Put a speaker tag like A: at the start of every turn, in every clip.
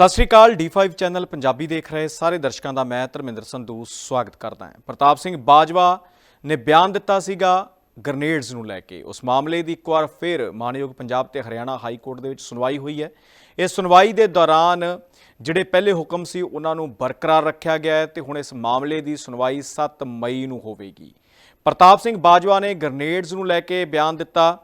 A: ਸਤਿ ਸ਼੍ਰੀ ਅਕਾਲ D5 channel Punjabi ਦੇਖ ਰਹੇ ਸਾਰੇ ਦਰਸ਼ਕਾਂ ਦਾ ਮੈਂ ਧਰਮਿੰਦਰ ਸੰਧੂ ਸਵਾਗਤ ਕਰਦਾ ਹਾਂ। ਪ੍ਰਤਾਪ ਸਿੰਘ ਬਾਜਵਾ ਨੇ ਬਿਆਨ ਦਿੱਤਾ ਸੀਗਾ ਗ੍ਰਨੇਡਸ ਨੂੰ ਲੈ ਕੇ। ਉਸ ਮਾਮਲੇ ਦੀ ਇੱਕ ਵਾਰ ਫਿਰ ਮਾਨਯੋਗ ਪੰਜਾਬ ਤੇ ਹਰਿਆਣਾ ਹਾਈ ਕੋਰਟ ਦੇ ਵਿੱਚ ਸੁਣਵਾਈ ਹੋਈ ਹੈ। ਇਸ ਸੁਣਵਾਈ ਦੇ ਦੌਰਾਨ ਜਿਹੜੇ ਪਹਿਲੇ ਹੁਕਮ ਸੀ, ਉਹਨਾਂ ਨੂੰ ਬਰਕਰਾਰ ਰੱਖਿਆ ਗਿਆ ਹੈ ਤੇ ਹੁਣ ਇਸ ਮਾਮਲੇ ਦੀ ਸੁਣਵਾਈ 7 ਮਈ ਨੂੰ ਹੋਵੇਗੀ। ਪ੍ਰਤਾਪ ਸਿੰਘ ਬਾਜਵਾ ਨੇ ਗ੍ਰਨੇਡਸ ਨੂੰ ਲੈ ਕੇ ਬਿਆਨ ਦਿੱਤਾ,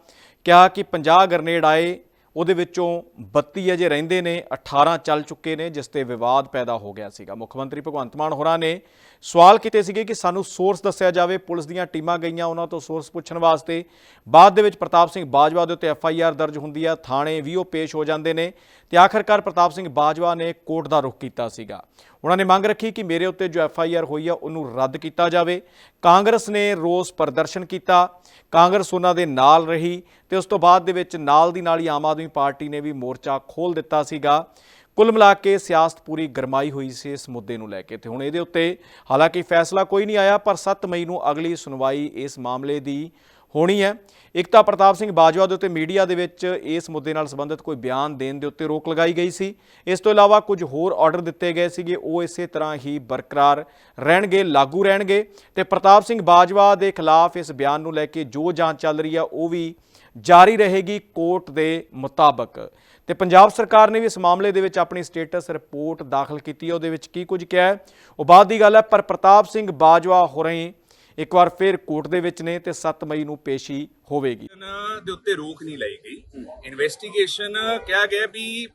A: ਕਿਹਾ ਕਿ 50 ਗ੍ਰਨੇਡ ਆਏ ਉਹਦੇ ਵਿੱਚੋਂ 32 ਅਜੇ ਰਹਿੰਦੇ ਨੇ 18 ਚੱਲ ਚੁੱਕੇ ਨੇ, ਜਿਸ ਤੇ ਵਿਵਾਦ ਪੈਦਾ ਹੋ ਗਿਆ ਸੀਗਾ। ਮੁੱਖ ਮੰਤਰੀ ਭਗਵੰਤ ਮਾਨ ਹੋਰਾਂ ਨੇ ਸਵਾਲ ਕੀਤੇ ਸੀਗੇ ਕਿ ਸਾਨੂੰ ਸੋਰਸ ਦੱਸਿਆ ਜਾਵੇ, ਪੁਲਿਸ ਦੀਆਂ ਟੀਮਾਂ ਗਈਆਂ ਉਹਨਾਂ ਤੋਂ ਸੋਰਸ ਪੁੱਛਣ ਵਾਸਤੇ। ਬਾਅਦ ਦੇ ਵਿੱਚ ਪ੍ਰਤਾਪ ਸਿੰਘ ਬਾਜਵਾ ਦੇ ਉੱਤੇ ਐਫ ਆਈ ਆਰ ਦਰਜ ਹੁੰਦੀ ਆ, ਥਾਣੇ ਵੀ ਉਹ ਪੇਸ਼ ਹੋ ਜਾਂਦੇ ਨੇ ਤੇ ਆਖਰਕਾਰ ਪ੍ਰਤਾਪ ਸਿੰਘ ਬਾਜਵਾ ਨੇ ਕੋਰਟ ਦਾ ਰੁਖ ਕੀਤਾ ਸੀਗਾ। ਉਹਨਾਂ ਨੇ ਮੰਗ ਰੱਖੀ ਕਿ ਮੇਰੇ ਉੱਤੇ ਜੋ ਐਫ ਆਈ ਆਰ ਹੋਈ ਆ, ਉਹਨੂੰ ਰੱਦ ਕੀਤਾ ਜਾਵੇ। ਕਾਂਗਰਸ ਨੇ ਰੋਸ ਪ੍ਰਦਰਸ਼ਨ ਕੀਤਾ, ਕਾਂਗਰਸ ਉਹਨਾਂ ਦੇ ਨਾਲ ਰਹੀ ਤੇ ਉਸ ਤੋਂ ਬਾਅਦ ਦੇ ਵਿੱਚ ਨਾਲ ਦੀ ਨਾਲ ਹੀ ਆਮ ਆਦਮੀ ਪਾਰਟੀ ਨੇ ਵੀ ਮੋਰਚਾ ਖੋਲ ਦਿੱਤਾ ਸੀਗਾ। ਕੁੱਲ ਮਿਲਾ ਕੇ ਸਿਆਸਤ ਪੂਰੀ ਗਰਮਾਈ ਹੋਈ ਸੀ ਇਸ ਮੁੱਦੇ ਨੂੰ ਲੈ ਕੇ ਤੇ ਹੁਣ ਇਹਦੇ ਉੱਤੇ ਹਾਲਾਂਕਿ ਫੈਸਲਾ ਕੋਈ ਨਹੀਂ ਆਇਆ, ਪਰ 7 ਮਈ ਨੂੰ ਅਗਲੀ ਸੁਣਵਾਈ ਇਸ ਮਾਮਲੇ ਦੀ ਹੋਣੀ ਹੈ। ਇੱਕ ਤਾਂ ਪ੍ਰਤਾਪ ਸਿੰਘ ਬਾਜਵਾ ਦੇ ਉੱਤੇ ਮੀਡੀਆ ਦੇ ਵਿੱਚ ਇਸ ਮੁੱਦੇ ਨਾਲ ਸੰਬੰਧਿਤ ਕੋਈ ਬਿਆਨ ਦੇਣ ਦੇ ਉੱਤੇ ਰੋਕ ਲਗਾਈ ਗਈ ਸੀ। ਇਸ ਤੋਂ ਇਲਾਵਾ ਕੁਝ ਹੋਰ ਆਰਡਰ ਦਿੱਤੇ ਗਏ ਸੀਗੇ। ਉਹ ਇਸੇ ਤਰ੍ਹਾਂ ਹੀ ਬਰਕਰਾਰ ਰਹਿਣਗੇ, ਲਾਗੂ ਰਹਿਣਗੇ ਤੇ ਪ੍ਰਤਾਪ ਸਿੰਘ ਬਾਜਵਾ ਦੇ ਖਿਲਾਫ ਇਸ ਬਿਆਨ ਨੂੰ ਲੈ ਕੇ ਜੋ ਜਾਂਚ ਚੱਲ ਰਹੀ ਆ ਉਹ ਵੀ ਜਾਰੀ ਰਹੇਗੀ ਕੋਰਟ ਦੇ ਮੁਤਾਬਕ। ਤੇ ਪੰਜਾਬ ਸਰਕਾਰ ਨੇ ਵੀ ਇਸ ਮਾਮਲੇ ਦੇ ਵਿੱਚ ਆਪਣੀ ਸਟੇਟਸ ਰਿਪੋਰਟ ਦਾਖਲ ਕੀਤੀ ਹੈ। ਉਹਦੇ ਵਿੱਚ ਕੀ ਕੁਝ ਕਿਹਾ ਉਹ ਬਾਅਦ ਦੀ ਗੱਲ ਹੈ, ਪਰ ਪ੍ਰਤਾਪ ਸਿੰਘ ਬਾਜਵਾ ਹੋ ਰਹੇ ਇੱਕ ਵਾਰ ਫਿਰ ਕੋਰਟ ਦੇ ਵਿੱਚ ਨੇ ਤੇ 7 ਮਈ ਨੂੰ ਪੇਸ਼ੀ ਹੋਵੇਗੀ।
B: ਦੇ ਉੱਤੇ ਰੋਕ ਨਹੀਂ ਲਈ ਗਈ। ਇਨਵੈਸਟੀਗੇਸ਼ਨ ਕਿਹਾ ਗਿਆ we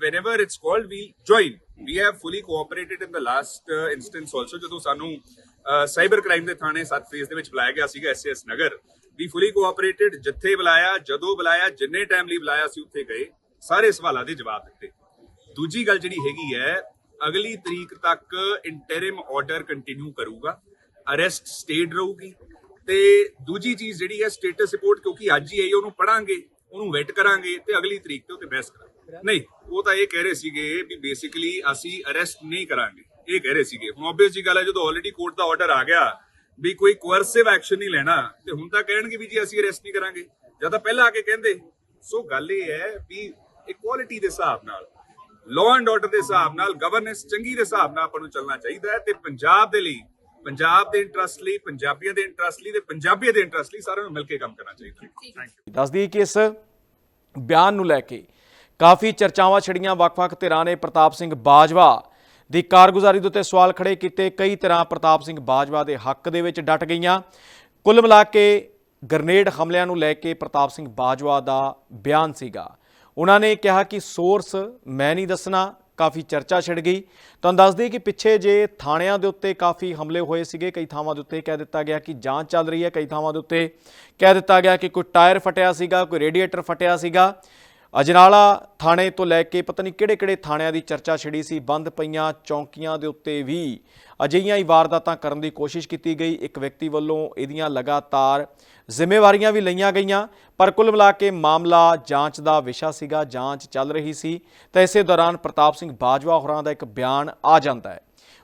B: whenever it's called we join we have fully cooperated in the last instance also ਜਦੋਂ ਸਾਨੂੰ uh, ਸਾਈਬਰ ਕ੍ਰਾਈਮ ਦੇ ਥਾਣੇ 7 ਫੇਜ਼ ਦੇ ਵਿੱਚ ਬੁਲਾਇਆ ਗਿਆ ਸੀਗਾ ਐਸਐਸ ਨਗਰ। ਵੀ ਫੁਲੀ ਕੋਆਪਰੇਟਡ ਜਿੱਥੇ ਬੁਲਾਇਆ, ਜਦੋਂ ਬੁਲਾਇਆ, ਜਿੰਨੇ ਟਾਈਮ ਲਈ ਬੁਲਾਇਆ ਸੀ, ਉੱਥੇ ਗਏ। ਸਾਰੇ ਸਵਾਲਾਂ ਦੇ ਜਵਾਬ ਦਿੱਤੇ। ਦੂਜੀ ਗੱਲ ਜਿਹੜੀ ਹੈਗੀ ਹੈ, ਅਗਲੀ ਤਰੀਕ ਤੱਕ ਇੰਟਰਿਮ ਆਰਡਰ ਕੰਟੀਨਿਊ ਕਰੂਗਾ। ਅਰੈਸਟ ਸਟੇਡ ਰਹੂਗੀ ਤੇ ਦੂਜੀ ਚੀਜ਼ ਜਿਹੜੀ ਹੈ ਸਟੇਟਸ ਰਿਪੋਰਟ, ਕਿਉਂਕਿ ਅੱਜ ਹੀ ਆਈ ਉਹਨੂੰ ਪੜਾਂਗੇ ਉਹਨੂੰ ਵੇਟ ਕਰਾਂਗੇ ਤੇ ਅਗਲੀ ਤਰੀਕ ਤੇ ਉੱਤੇ ਬਹਿਸ ਕਰਾਂਗੇ। ਨਹੀਂ, ਉਹ ਤਾਂ ਇਹ ਕਹਿ ਰਹੇ ਸੀਗੇ ਵੀ ਬੇਸਿਕਲੀ ਅਸੀਂ ਅਰੈਸਟ ਨਹੀਂ ਕਰਾਂਗੇ। ਇਹ ਕਹਿ ਰਹੇ ਸੀਗੇ। ਹੁਣ ਆਬਵੀਅਸ ਜੀ ਗੱਲ ਹੈ, ਜਦੋਂ ਆਲਰੇਡੀ ਕੋਰਟ ਦਾ ਆਰਡਰ ਆ ਗਿਆ ਵੀ ਕੋਈ ਕੋਅਰਸਿਵ ਐਕਸ਼ਨ ਨਹੀਂ ਲੈਣਾ, ਤੇ ਹੁਣ ਤਾਂ ਕਹਿਣਗੇ ਵੀ ਜੀ ਅਸੀਂ ਅਰੈਸਟ ਨਹੀਂ ਕਰਾਂਗੇ। ਜਾਂ ਤਾਂ ਪਹਿਲਾਂ ਆ ਕੇ ਕਹਿੰਦੇ। ਸੋ ਗੱਲ ਇਹ ਹੈ ਵੀ ਇਕੁਆਲਿਟੀ ਦੇ ਹਿਸਾਬ ਨਾਲ ਲਾਅ ਐਂਡ ਆਰਡਰ ਦੇ ਹਿਸਾਬ ਨਾਲ ਗਵਰਨੈਂਸ ਚੰਗੀ ਦੇ ਹਿਸਾਬ ਨਾਲ ਆਪਾਂ ਨੂੰ ਚੱਲਣਾ ਚਾਹੀਦਾ ਹੈ ਤੇ ਪੰਜਾਬ ਦੇ ਲਈ ਪੰਜਾਬ ਦੇ ਇੰਟਰਸਟ ਲਈ ਪੰਜਾਬੀਆਂ ਦੇ ਇੰਟਰਸਟ ਲਈ ਤੇ ਪੰਜਾਬੀਆਂ ਦੇ ਇੰਟਰਸਟ ਲਈ ਸਾਰਿਆਂ ਨੂੰ ਮਿਲ ਕੇ ਕੰਮ ਕਰਨਾ ਚਾਹੀਦਾ। ਥੈਂਕ ਯੂ
A: ਦੱਸਦੀ ਕਿ ਇਸ ਬਿਆਨ ਨੂੰ ਲੈ ਕੇ ਕਾਫੀ ਚਰਚਾਵਾਂ ਛੜੀਆਂ। ਵੱਖ-ਵੱਖ ਧਿਰਾਂ ਨੇ ਪ੍ਰਤਾਪ ਸਿੰਘ ਬਾਜਵਾ ਦੀ ਕਾਰਗੁਜ਼ਾਰੀ ਦੇ ਉੱਤੇ ਸਵਾਲ ਖੜੇ ਕੀਤੇ। ਕਈ ਤਰ੍ਹਾਂ ਪ੍ਰਤਾਪ ਸਿੰਘ ਬਾਜਵਾ ਦੇ ਹੱਕ ਦੇ ਵਿੱਚ ਡਟ ਗਈਆਂ। ਕੁੱਲ ਮਿਲਾ ਕੇ ਗ੍ਰਨੇਡ ਹਮਲਿਆਂ ਨੂੰ ਲੈ ਕੇ ਪ੍ਰਤਾਪ ਸਿੰਘ ਬਾਜਵਾ ਦਾ ਬਿਆਨ ਸੀਗਾ। ਉਹਨਾਂ ਨੇ ਕਿਹਾ ਕਿ ਸੋਰਸ ਮੈਂ ਨਹੀਂ ਦੱਸਣਾ ਕਾਫੀ ਚਰਚਾ ਛਿੜ ਗਈ। ਤੁਹਾਨੂੰ ਦੱਸ ਦਈਏ ਕਿ ਪਿੱਛੇ ਜੇ ਥਾਣਿਆਂ ਦੇ ਉੱਤੇ ਕਾਫੀ ਹਮਲੇ ਹੋਏ ਸੀਗੇ, ਕਈ ਥਾਵਾਂ ਦੇ ਉੱਤੇ ਕਹਿ ਦਿੱਤਾ ਗਿਆ ਕਿ ਜਾਂਚ ਚੱਲ ਰਹੀ ਹੈ। ਕਈ ਥਾਵਾਂ ਦੇ ਉੱਤੇ ਕਹਿ ਦਿੱਤਾ ਗਿਆ ਕਿ ਕੋਈ ਟਾਇਰ ਫਟਿਆ ਸੀਗਾ, ਕੋਈ ਰੇਡੀਏਟਰ ਫਟਿਆ ਸੀਗਾ। ਅਜਨਾਲਾ ਥਾਣੇ ਤੋਂ ਲੈ ਕੇ ਪਤਾ ਨਹੀਂ ਕਿਹੜੇ-ਕਿਹੜੇ ਥਾਣਿਆਂ ਦੀ ਚਰਚਾ ਛਿੜੀ ਸੀ, ਬੰਦ ਪਈਆਂ ਚੌਂਕੀਆਂ ਦੇ ਉੱਤੇ ਵੀ ਅਜਿਹੀਆਂ ਹੀ ਵਾਰਦਾਤਾਂ ਕਰਨ ਦੀ ਕੋਸ਼ਿਸ਼ ਕੀਤੀ ਗਈ। ਇੱਕ ਵਿਅਕਤੀ ਵੱਲੋਂ ਇਹਦੀਆਂ ਲਗਾਤਾਰ ਜ਼ਿੰਮੇਵਾਰੀਆਂ ਵੀ ਲਈਆਂ ਗਈਆਂ, ਪਰ ਕੁੱਲ ਮਿਲਾ ਕੇ ਮਾਮਲਾ ਜਾਂਚ ਦਾ ਵਿਸ਼ਾ ਸੀਗਾ, ਜਾਂਚ ਚੱਲ ਰਹੀ ਸੀ। ਤਾਂ ਇਸੇ ਦੌਰਾਨ ਪ੍ਰਤਾਪ ਸਿੰਘ ਬਾਜਵਾ ਹੋਰਾਂ ਦਾ ਇੱਕ ਬਿਆਨ ਆ ਜਾਂਦਾ ਹੈ।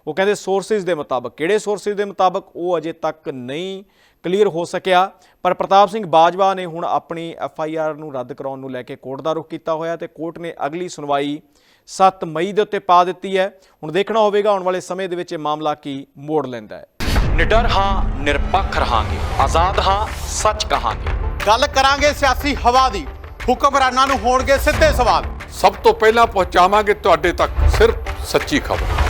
A: ਉਹ ਕਹਿੰਦੇ ਸੋਰਸਿਸ ਦੇ ਮੁਤਾਬਕ ਕਿਹੜੇ ਸੋਰਸਿਸ ਦੇ ਮੁਤਾਬਕ? ਉਹ ਅਜੇ ਤੱਕ ਨਹੀਂ ਕਲੀਅਰ ਹੋ ਸਕਿਆ। ਪਰ ਪ੍ਰਤਾਪ ਸਿੰਘ ਬਾਜਵਾ ਨੇ ਹੁਣ ਆਪਣੀ ਐਫ ਆਈ ਆਰ ਨੂੰ ਰੱਦ ਕਰਾਉਣ ਨੂੰ ਲੈ ਕੇ ਕੋਰਟ ਦਾ ਰੁਖ ਕੀਤਾ ਹੋਇਆ ਤੇ ਕੋਰਟ ਨੇ ਅਗਲੀ ਸੁਣਵਾਈ 7 ਮਈ ਦੇ ਉੱਤੇ ਪਾ ਦਿੱਤੀ ਹੈ। ਹੁਣ ਦੇਖਣਾ ਹੋਵੇਗਾ ਆਉਣ ਵਾਲੇ ਸਮੇਂ ਦੇ ਵਿੱਚ ਇਹ ਮਾਮਲਾ ਕੀ ਮੋੜ ਲੈਂਦਾ ਹੈ। ਨਿਡਰ ਹਾਂ ਨਿਰਪੱਖ ਰਹਾਂਗੇ। ਆਜ਼ਾਦ ਹਾਂ ਸੱਚ ਕਹਾਂਗੇ।
C: ਗੱਲ ਕਰਾਂਗੇ ਸਿਆਸੀ ਹਵਾ ਦੀ। ਹੁਕਮਰਾਨਾਂ ਨੂੰ ਹੋਣਗੇ ਸਿੱਧੇ ਸਵਾਲ।
D: ਸਭ ਤੋਂ ਪਹਿਲਾਂ ਪਹੁੰਚਾਵਾਂਗੇ ਤੁਹਾਡੇ ਤੱਕ ਸਿਰਫ ਸੱਚੀ ਖਬਰ।